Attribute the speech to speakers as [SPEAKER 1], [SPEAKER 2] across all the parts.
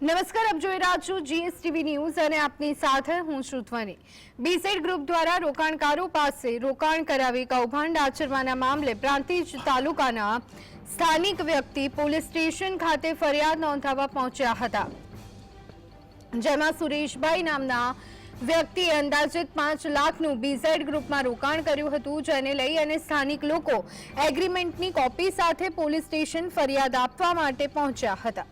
[SPEAKER 1] નમસ્કાર, આપ જોઈ રહ્યા છો જીએસટીવી ન્યૂઝ અને આપની સાથે હું છું ધ્વની. બીસેડ ગ્રુપ દ્વારા રોકાણકારો પાસે રોકાણ કરાવી કૌભાંડ આચરવાના મામલે પ્રાંતિજ તાલુકાના સ્થાનિક વ્યક્તિ પોલીસ સ્ટેશન ખાતે ફરિયાદ નોંધાવવા પહોંચ્યા હતા. જેમાં સુરેશભાઈ નામના વ્યક્તિએ અંદાજિત પાંચ લાખનું બીઝેડ ગ્રુપમાં રોકાણ કર્યું હતું, જેને લઈ અને સ્થાનિક લોકો એગ્રીમેન્ટની કોપી સાથે પોલીસ સ્ટેશન ફરિયાદ આપવા માટે પહોંચ્યા હતા.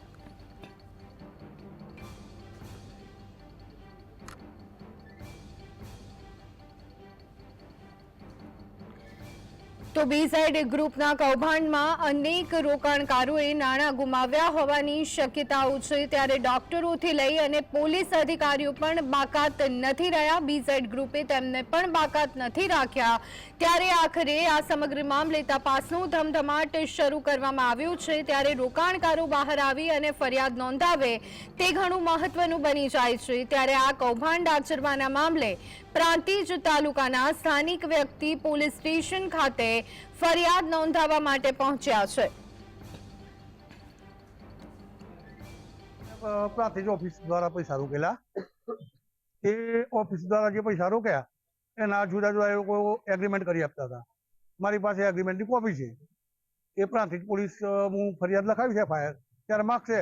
[SPEAKER 1] તો બીઝેડ ગ્રુપના કૌભાંડમાં અનેક રોકાણકારોએ નાણાં ગુમાવ્યા હોવાની શક્યતાઓ છે. ત્યારે ડોક્ટરોથી લઈ અને પોલીસ અધિકારીઓ પણ બાકાત નથી રહ્યા. બીઝેડ ગ્રુપે તેમને પણ બાકાત નથી રાખ્યા. ત્યારે આખરે આ સમગ્ર મામલે તપાસનું ધમધમાટ શરૂ કરવામાં આવ્યું છે. ત્યારે રોકાણકારો બહાર આવી અને ફરિયાદ નોંધાવે તે ઘણું મહત્વનું બની જાય છે. ત્યારે આ કૌભાંડ આચરવાના મામલે પ્રાંતિજ તાલુકાના સ્થાનિક વ્યક્તિ પોલીસ સ્ટેશન ખાતે ફરિયાદ નોંધાવવા માટે પહોંચ્યા છે.
[SPEAKER 2] પ્રાંતિજ ઓફિસ દ્વારા પૈસા રોકેલા. એ ઓફિસ દ્વારા જે પૈસા રોક્યા એના જુદા જુદા એ લોકો એગ્રીમેન્ટ કરી આપતા હતા. મારી પાસે એગ્રીમેન્ટની કોપી છે. એ પ્રાંતિજ પોલીસ હું ફરિયાદ લખાવી છે ફાયર ત્યારે માગશે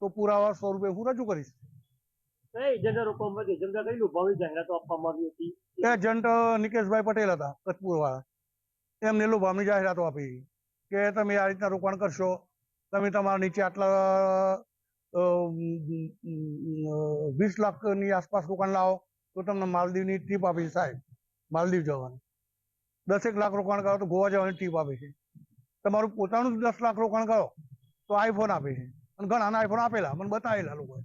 [SPEAKER 2] તો પુરાવા સ્વરૂપે હું રજૂ કરીશ. એજન્ટ નિકેશભાઈ પટેલ હતા કચ્છપુર વાળા એમને લોભામણી જાહેરાતો આપી. કે તમે આ રીતના રોકાણ કરશો, તમે તમારા નીચે આટલા વીસ લાખની આસપાસ રોકાણ લાવો, તો તમને માલદીવની ટ્રીપ આપી છે સાહેબ, માલદીવ જવાની. દસેક લાખ રોકાણ કરો તો ગોવા જવાની ટ્રીપ આપે છે. તમારું પોતાનું દસ લાખ રોકાણ કરો, તો આઈફોન આપે છે. અને ઘણાના આઈફોન આપેલા, મને બતાવેલા લોકોએ.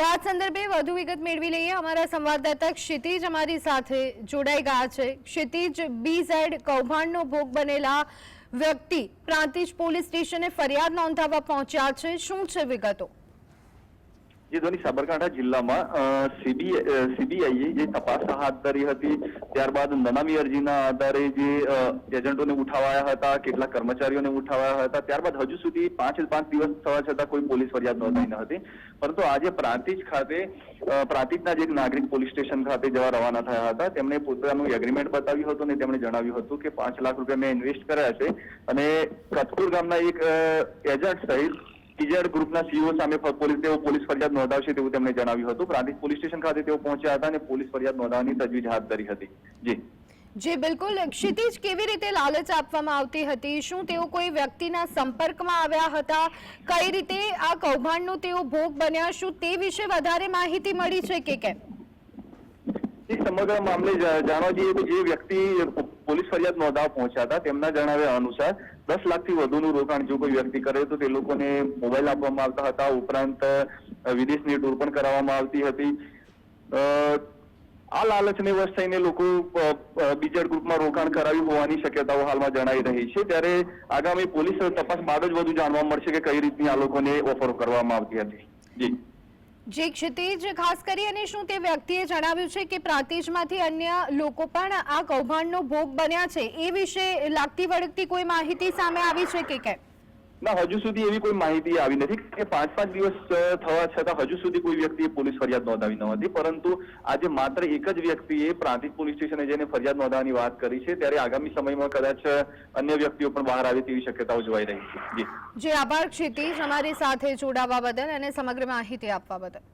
[SPEAKER 1] તો આ સંદર્ભે વધુ વિગત મેળવી લઈએ. અમારા સંવાદદાતા ક્ષિતિજ અમારી સાથે જોડાઈ ગયા છે. ક્ષિતિજ બીઝેડ કૌભાંડનો ભોગ બનેલા વ્યક્તિ પ્રાંતિજ પોલીસ સ્ટેશને ફરિયાદ નોંધાવવા પહોંચ્યા છે. શું છે વિગતો?
[SPEAKER 3] જે ધોની સાબરકાંઠા જિલ્લામાં સીબીઆઈએ જે તપાસ હાથ ધરી હતી, ત્યારબાદ નનામી અરજીના આધારે જે એજન્ટોને ઉઠાવાયા હતા, કેટલાક કર્મચારીઓને ઉઠાવાયા હતા, ત્યારબાદ હજુ સુધી પાંચ પાંચ દિવસ થવા છતાં કોઈ પોલીસ ફરિયાદ નોંધાઈ ન હતી. પરંતુ આજે પ્રાંતિજ ખાતે પ્રાંતિજના જ એક નાગરિક પોલીસ સ્ટેશન ખાતે જવા રવાના થયા હતા, તેમણે પોતાનું એગ્રીમેન્ટ બતાવ્યું હતું અને તેમણે જણાવ્યું હતું કે પાંચ લાખ રૂપિયા મેં ઇન્વેસ્ટ કર્યા છે અને કતપુર ગામના એક એજન્ટ સહિત ટીજેડ ગ્રુપના સીઓ સામે પોલીસ તેઓ પોલીસ ફરિયાદ નોંધાવશે તેવું તેમણે જણાવ્યું હતું. પ્રાંતિજ પોલીસ સ્ટેશન ખાતે તેઓ પહોંચ્યા હતા અને પોલીસ ફરિયાદ નોંધાવવાની તજવીજ હાથ ધરી હતી. જી.
[SPEAKER 1] જે બિલકુલ ક્ષિતિજ કેવી રીતે લાલચ આપવામાં આવતી હતી? શું તેઓ કોઈ વ્યક્તિના સંપર્કમાં આવ્યા હતા? કઈ રીતે આ કૌભાંડનો તેઓ ભોગ બન્યા? શું તે વિશે વધારે માહિતી મળી છે કે કેમ?
[SPEAKER 3] સમગ્ર મામલે જાણવા જઈએ તો જે વ્યક્તિ પોલીસ ફરિયાદ નોંધાવા પહોંચ્યા હતા તેમના જણાવ્યા અનુસાર દસ લાખથી વધુનું રોકાણ જો કોઈ વ્યક્તિ કરે તો તે લોકોને મોબાઈલ આપવામાં આવતા હતા. ઉપરાંત વિદેશની ટૂર પણ કરાવવામાં આવતી હતી. આ લાલચને વશ થઈને લોકો બીજા ગ્રુપમાં રોકાણ કરાવ્યું હોવાની શક્યતાઓ હાલમાં જણાઈ રહી છે. ત્યારે આગામી પોલીસ તપાસ બાદ જ વધુ જાણવા મળશે કે કઈ રીતની આ લોકોને ઓફર કરવામાં આવતી હતી. જી.
[SPEAKER 1] જે ક્ષિતિજ, ખાસ કરી અને શું તે વ્યક્તિએ જણાવ્યું છે કે પ્રાંતિજમાંથી અન્ય લોકો પણ આ કૌભાંડનો ભોગ બન્યા છે. એ વિશે લાગતી વળગતી કોઈ માહિતી સામે આવી છે કે કેમ?
[SPEAKER 3] ના, હજુ સુધી એવી કોઈ માહિતી આવી નથી કે પાંચ પાંચ દિવસ થવા છતાં હજુ સુધી કોઈ વ્યક્તિએ પોલીસ ફરિયાદ નોંધાવી ન હતી. પરંતુ આજે માત્ર એક જ વ્યક્તિએ પ્રાંતિજ પોલીસ સ્ટેશને જઈને ફરિયાદ નોંધાવવાની વાત કરી છે. ત્યારે આગામી સમયમાં કદાચ અન્ય વ્યક્તિઓ પણ બહાર આવે તેવી શક્યતાઓ જોવાઈ રહી છે. જી.
[SPEAKER 1] જે આભાર ક્ષિતિજ, અમારી સાથે જોડાવા બદલ અને સમગ્ર માહિતી આપવા બદલ.